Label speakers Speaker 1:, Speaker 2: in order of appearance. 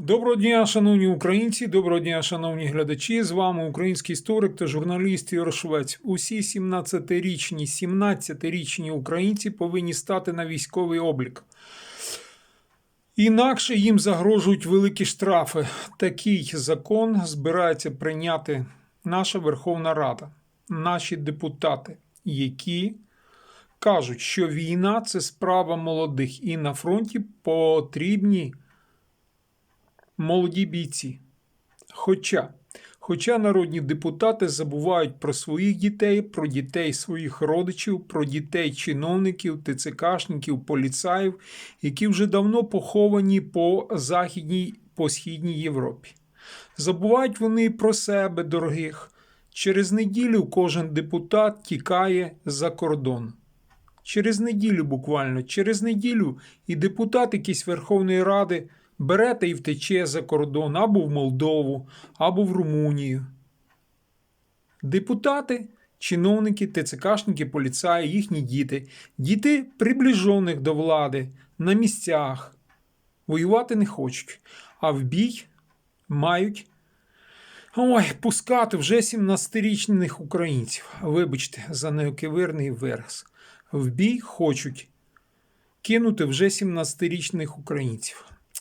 Speaker 1: Доброго дня, шановні українці, доброго дня, шановні глядачі. З вами український історик та журналіст Ігор Швець. Усі 17-річні, 17-річні українці повинні стати на військовий облік. Інакше їм загрожують великі штрафи. Такий закон збирається прийняти наша Верховна Рада, наші депутати, які кажуть, що війна це справа молодих, і на фронті потрібні молоді бійці. Хоча, хоча народні депутати забувають про своїх дітей, про дітей своїх родичів, про дітей чиновників, ТЦКшників, поліцаїв, які вже давно поховані по Західній, по Східній Європі. Забувають вони про себе, дорогих. Через неділю кожен депутат тікає за кордон. Через неділю буквально, через неділю і депутат якийсь Верховної Ради берете і втече за кордон або в Молдову, або в Румунію. Депутати, чиновники, ТЦКшники, поліцаї, їхні діти, діти приближених до влади на місцях, воювати не хочуть, а в бій мають. Ой, пускати вже 17-річних українців. Вибачте, за неокивирний вираз. В бій хочуть кинути вже 17-річних українців.